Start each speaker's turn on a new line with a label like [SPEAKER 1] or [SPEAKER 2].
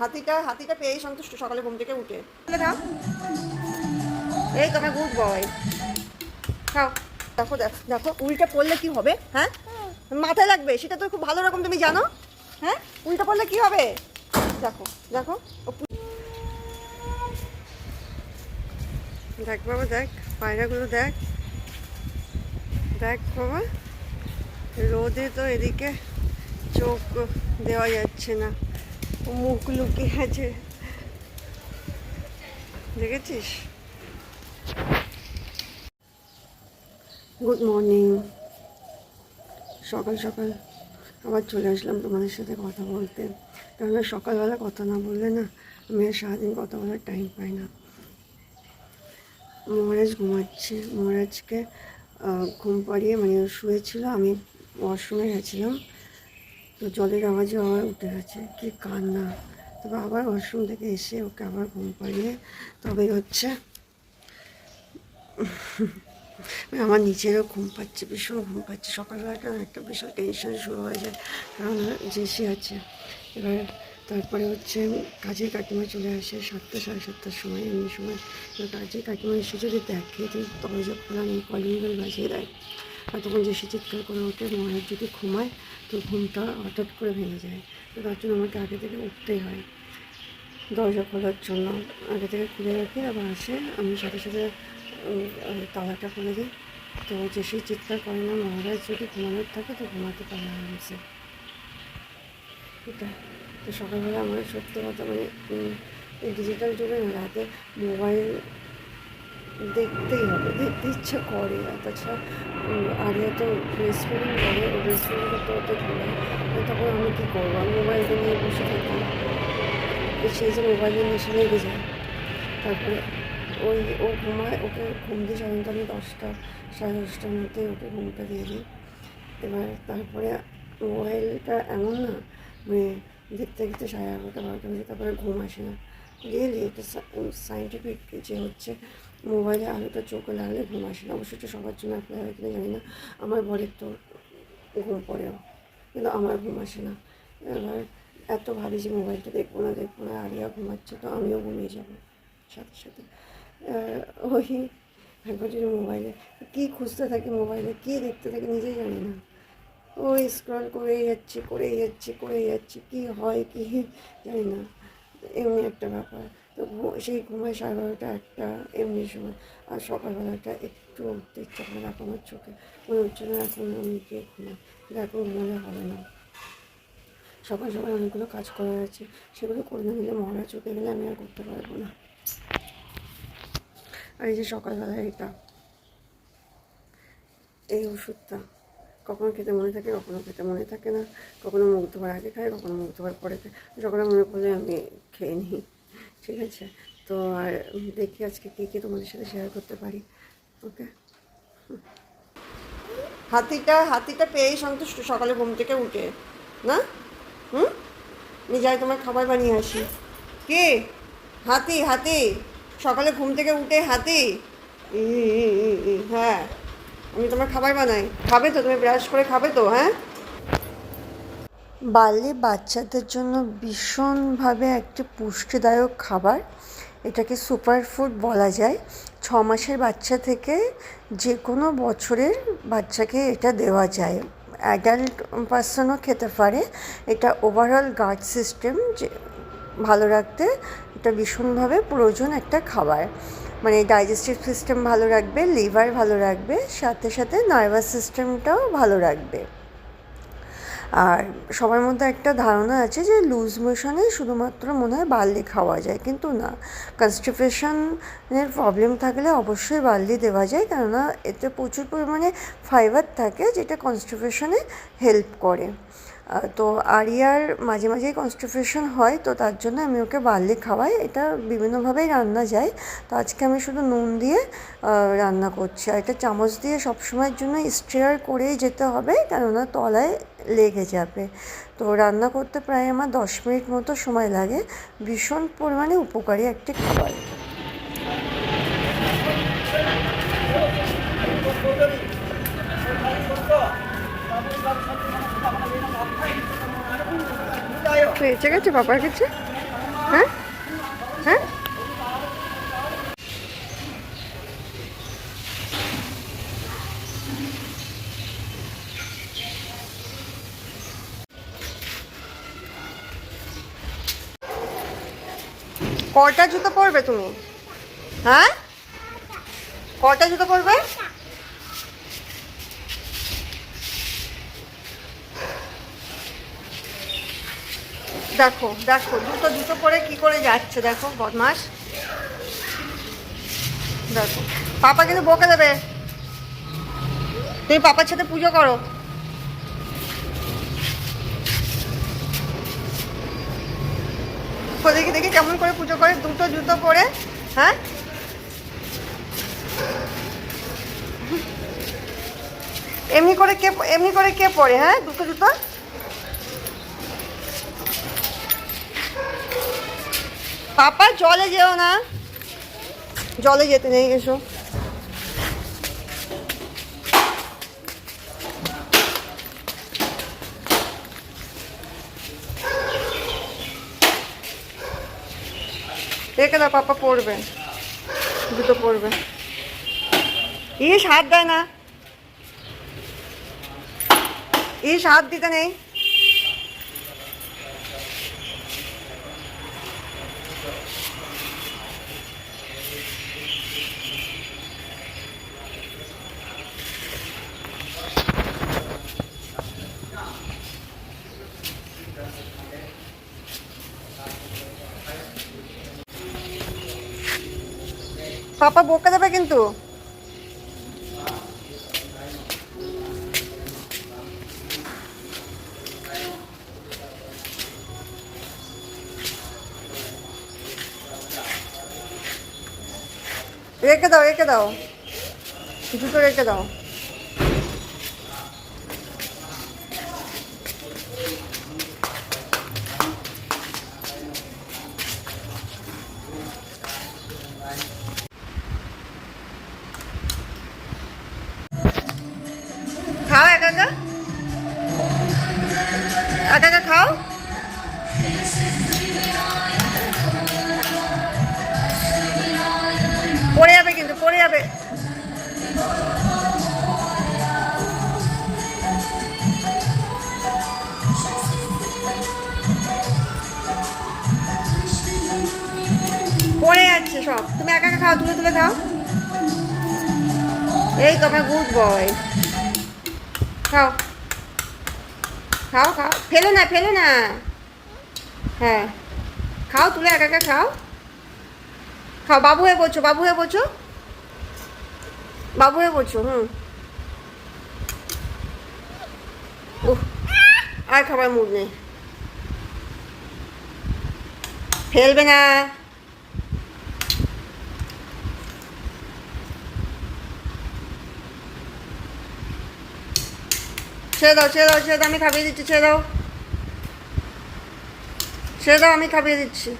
[SPEAKER 1] হাতিটা হাতিটা পেয়েই সন্তুষ্ট, সকালে ঘুম থেকে উঠে। এই তোমার গুড বয় খাও। দেখো দেখো দেখো, উল্টে পড়লে কি হবে হ্যাঁ? মাথায় লাগবে, সেটা তো খুব ভালো রকম, তুমি জানো? হ্যাঁ? উল্টে পড়লে কি হবে? দেখো দেখো। দেখ বাবা, দেখ, পায়রাগুলো দেখ। দেখ বাবা, রোদে তো এদিকে চোখ দেওয়া যাচ্ছে না। মুখ লুকিয়ে আছে। দেখেছিস? গুড মর্নিং সকাল সকাল আবার চলে আসলাম তোমাদের সাথে কথা বলতে। কারণ সকালবেলা কথা না বললে না, আমি আর সারাদিন কথা বলার টাইম পাই না। মহারাজ ঘুমাচ্ছে। মহারাজকে ঘুম পাড়িয়ে মানে শুয়েছিল, আমি ওয়াশরুমে গেছিলাম। তো জলের আওয়াজে আবার উঠে গেছে। কি কান্না। তবে আবার ওয়াশরুম থেকে এসে ওকে আবার ঘুম পাড়িয়ে, তবে হচ্ছে আমার নিজেরও ঘুম পাচ্ছে, ভীষণ ঘুম পাচ্ছে। সকালবেলাটা একটা বিশাল টেনশন শুরু হয়ে যায়, কারণ জেসি আছে। এবার তারপরে হচ্ছে কাজের কাকিমা চলে আসে সাতটা, সাড়ে সাতটার সময়, এমনি সময়। কাজের কাকিমা এসে যদি দেখে যে দরজা খোলা নেই কলিং বাজিয়ে দেয়। তখন জেসি চিৎকার করে ওঠে মহারাজ যদি ঘুমায়, তো ঘুমটা হঠাৎ করে ভেঙে যায়। তো তার জন্য আমাকে আগে থেকে উঠতেই হয়। দরজা খোলার জন্য আগে থেকে খুলে রাখি, আবার আসে। আমি সাথে সাথে তালাটা খুলে দিই। তো যে সেই চিৎকার করে না, মহারাজ যদি ঘুমানোর থাকে, তো ঘুমাতে পারে আরামসে এটা, তো সকালবেলা আমার সত্যি কথা মানে ডিজিটাল যুগে রাতে মোবাইল দেখতেই হবে। দেখতে ইচ্ছা করে আর তাছাড়া আরিয়া তো ফিলিং করে, ও ড্রেস ফিলিং করতে করতে ঘুমায় তো তখন আমি কী করব? আমি মোবাইলটা নিয়ে বসে থাকি। সেই যে মোবাইলের নেশা লেগে যায়, তারপরে ওই, ও ঘুমায়, ওকে ঘুম দিয়ে সাধারণত আমি দশটা, সাড়ে দশটার মধ্যে ওকে ঘুমটা দিয়ে দিই। এবার তারপরে মোবাইলটা এমন না মানে দেখতে দেখতে সাড়ে এগারোটা, বারোটা বাজে, তারপরে ঘুম আসে না। রিয়েলি এটা সাইন্টিফিক যে হচ্ছে মোবাইলে আলোটা চোখে লাগলে ঘুম আসে না। অবশ্যই সবার জন্য অ্যাপ্লাই হয় কিনা জানি না, আমার বরের তো ঘুম পড়েও, কিন্তু আমার ঘুম আসে না। এবার এত ভাবি যে মোবাইলটা দেখব না দেখব না, আরিয়া ঘুমাচ্ছে, তো আমিও ঘুমিয়ে যাব সাথে সাথে। ওই একবার যদি মোবাইলে কী খুঁজতে থাকি মোবাইলে, কী দেখতে থাকি নিজেই জানি না। ওই স্ক্রল করেই যাচ্ছি করেই যাচ্ছি করেই যাচ্ছি, কী হয়, কী জানি না। এমনি একটা ব্যাপার। তো সেই ঘুমায় সাড়ে বারোটা, একটা এমনি সময়। আর সকালবেলাটা একটু উঠতে ইচ্ছা করে দেখো আমার চোখে। মনে হচ্ছে না এখন আমি গিয়ে ঘুমাই। এখন ঘুমালে হবে না। সকাল সকাল অনেকগুলো কাজ করার আছে। সেগুলো করে না নিলে মহারাজ চোখে গেলে আমি আর করতে পারব না। আর এই যে সকালবেলা এটা, এই ওষুধটা, কখনো খেতে মনে থাকে, কখনো খেতে মনে থাকে না। কখনো মুখ ধোয়ার আগে খাই কখনো মুখ ধোয়ার পরে খাই সকালে মনে পড়লে আমি খেয়ে নিই। ঠিক আছে? তো আর দেখি আজকে কী কী তোমাদের সাথে শেয়ার করতে পারি। ওকে হাতিটা হাতিটা পেয়েই সন্তুষ্ট সকালে ঘুম থেকে উঠে। না? হুম? আমি যাই তোমার খাবার বানিয়ে আসি। কে? হাতি হাতি! সকালে ঘুম থেকে উঠে হাতি! হ্যাঁ। আমি তোমার খাবার বানাই। খাবে তো? তুমি ব্রাশ করে খাবে তো হ্যাঁ? বার্লি বাচ্চাদের জন্য ভীষণভাবে একটি পুষ্টিদায়ক খাবার। এটাকে সুপার ফুড বলা যায়। ছ মাসের বাচ্চা থেকে যে কোনো বছরের বাচ্চাকে এটা দেওয়া যায়। অ্যাডাল্ট পার্সনও খেতে পারে। এটা ওভারঅল গার্ড সিস্টেম যে ভালো রাখতে এটা ভীষণভাবে প্রয়োজন একটা খাবার। মানে ডাইজেস্টিভ সিস্টেম ভালো রাখবে লিভার ভালো রাখবে, সাথে সাথে নার্ভাস সিস্টেমটাও ভালো রাখবে। আর সবার মধ্যে একটা ধারণা আছে যে লুজ মোশনে শুধুমাত্র মনে হয় বার্লি খাওয়া যায়, কিন্তু না। কনস্টিপেশনের প্রবলেম থাকলে অবশ্যই বার্লি দেওয়া যায়, কেননা এতে প্রচুর পরিমাণে ফাইবার থাকে যেটা কনস্টিপেশনে হেল্প করে। তো আরিয়ার মাঝে মাঝেই কনস্টিপেশন হয়, তো তার জন্য আমি ওকে বার্লি খাওয়াই। এটা বিভিন্নভাবেই রান্না যায়। তো আজকে আমি শুধু নুন দিয়ে রান্না করছি। আর এটা চামচ দিয়ে সবসময়ের জন্য স্ট্রেয়ার করেই যেতে হবে, কেননা তলায় লেগে যাবে। তো রান্না করতে প্রায় আমার দশ মিনিট মতো সময় লাগে। ভীষণ পরিমাণে উপকারী একটি খাবার। হয়েছে গেছে? বাবার কাছে? হ্যাঁ? কটা জুতো পরবে তুমি? হ্যাঁ? কটা জুতো পরবে? দেখো দেখো, দুটো দুটো পরে কি করে যাচ্ছে, দেখো বদমাস দেখো, পাপা কিন্তু বকে দেবে। তুমি পাপার সাথে পুজো করো। দেখি দেখি কেমন করে পুজো করে। দুটো জুতো পরে হ্যাঁ? এমনি করে কে, এমনি করে কে পরে হ্যাঁ? দুটো জুতো? পাপা, জলে যেও না। জলে যেতে নেই, এসো। রেখে দাও পাপা পড়বে। জুতো পড়বে। ইস হাত দেয় না। ইস হাত দিতে নেই। পাপা বকে দেবে কিন্তু। রেখে দাও রেখে দাও। জুতো রেখে দাও। একা খাও। পড়ে যাবে কিন্তু, পড়ে যাবে। পড়ে যাচ্ছে সব। তুমি একা একা খাও, তুলে তুলে খাও। এই তো আমার গুড বয় খাও। খাও খাও। ফেলো না ফেলো না। হ্যাঁ। খাও, তুলে একা একা খাও। খাও, বাবু হয়ে বলছো বাবু হয়ে বলছো বাবু হয়ে বলছো হুম। আর খাবার মুড নেই। ফেলবে না। ছেড়ে দাও ছেড়ে দাও ছেড়ে দাও, আমি খাবিয়ে দিচ্ছি, ছেড়ে দাও। ছেড়ে দাও, আমি খাবিয়ে দিচ্ছি।